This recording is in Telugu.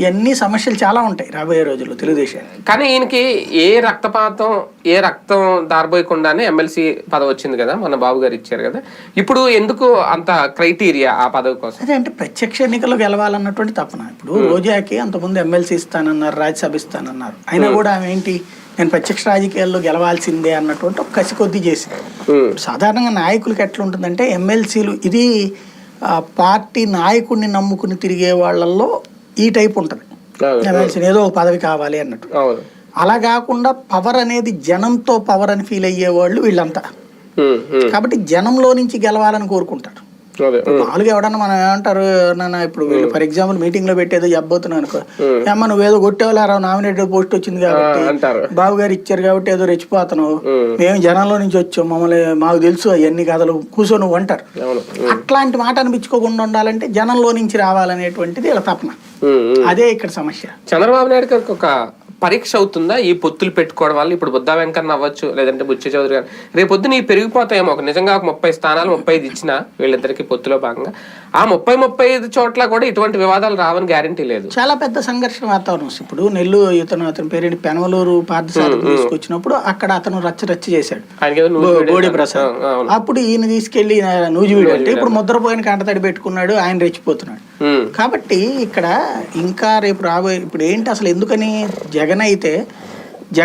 ఇవన్నీ సమస్యలు చాలా ఉంటాయి రాబోయే రోజుల్లో తెలుగుదేశానికి. కానీ ఈయనకి ఏ రక్తపాతం ఏ రక్తం దారబోయకుండానే ఎమ్మెల్సీ పదవి వచ్చింది కదా మన బాబు గారు ఇచ్చారు కదా. ఇప్పుడు ఎందుకు అంత క్రైటీరియా ఆ పదవి కోసం? అదే అంటే ప్రత్యక్ష ఎన్నికల్లో గెలవాలన్నటువంటి తపన. ఇప్పుడు రోజాకి అంతకుముందు ఎమ్మెల్సీ ఇస్తానన్నారు రాజ్యసభ ఇస్తానన్నారు. అయినా కూడా ఆమె ఏంటి నేను ప్రత్యక్ష రాజకీయాల్లో గెలవాల్సిందే అన్నటువంటి ఒక కసి కొద్దీ చేసింది ఉమ్, సాధారణంగా నాయకులకి ఎట్లా ఉంటుందంటే ఎమ్మెల్సీలు ఇది పార్టీ నాయకుడిని నమ్ముకుని తిరిగే వాళ్ళల్లో ఈ టైప్ ఉంటుంది. ఎమ్మెల్సీ ఏదో ఒక పదవి కావాలి అన్నట్టు. అలా కాకుండా పవర్ అనేది జనంతో పవర్ అని ఫీల్ అయ్యేవాళ్ళు వీళ్ళంతా. కాబట్టి జనంలో నుంచి గెలవాలని కోరుకుంటారు. మామూలుగా ఎవడన్నా మనం ఏమంటారు నాన్న ఇప్పుడు వీళ్ళు ఫర్ ఎగ్జాంపుల్ మీటింగ్లో పెట్టేదో చెప్పబోతున్నాను అనుకో. ఏమ్మా నువ్వేదో కొట్టేవాళ్ళారా నామినేటెడ్ పోస్ట్ వచ్చింది కాబట్టి బాబు గారు ఇచ్చారు కాబట్టి ఏదో రెచ్చిపోతున్నావు. మేము జనంలో నుంచి వచ్చాం మమ్మల్ని మాకు తెలుసు అవన్నీ కథలు కూర్చో నువ్వు అంటారు. అట్లాంటి మాట అనిపించుకోకుండా ఉండాలంటే జనంలో నుంచి రావాలనేటువంటిది ఇలా తపన. అదే ఇక్కడ సమస్య. చంద్రబాబు నాయుడు గారికి ఒక పరీక్ష అవుతుందా? ఈ పొత్తులు పెట్టుకోవడం వల్ల ఇప్పుడు బుద్ధా వెంకన్న అవ్వచ్చు లేదంటే బుచ్చ చౌదరి గారు. రేపు పొద్దున ఈ పెరిగిపోతాయేమో ఒక నిజంగా ఒక ముప్పై స్థానాలు ముప్పై ఐదు ఇచ్చిన వీళ్ళిద్దరికి పొత్తులో భాగంగా. ఆ ముప్పై ముప్పై ఐదు చోట్ల కూడా ఇటువంటి వివాదాలు రావని గ్యారంటీ లేదు. చాలా పెద్ద సంఘర్షణ వాతావరణం. ఇప్పుడు నెల్లూరు ఇతను అతని పేరేంటి? పెనమలూరు పార్థసారథి తీసుకొచ్చినప్పుడు అక్కడ అతను రచ్చ రచ్చ చేశాడు బోడి ప్రసాద్. అప్పుడు ఈయన తీసుకెళ్ళి నూజివీడు అంటే ఇప్పుడు ముద్రపోయిన కంటతడి పెట్టుకున్నాడు ఆయన రెచ్చిపోతున్నాడు. కాబట్టి ఇక్కడ ఇంకా రేపు రాబోయే ఇప్పుడు ఏంటి అసలు ఎందుకని జగన్ అయితే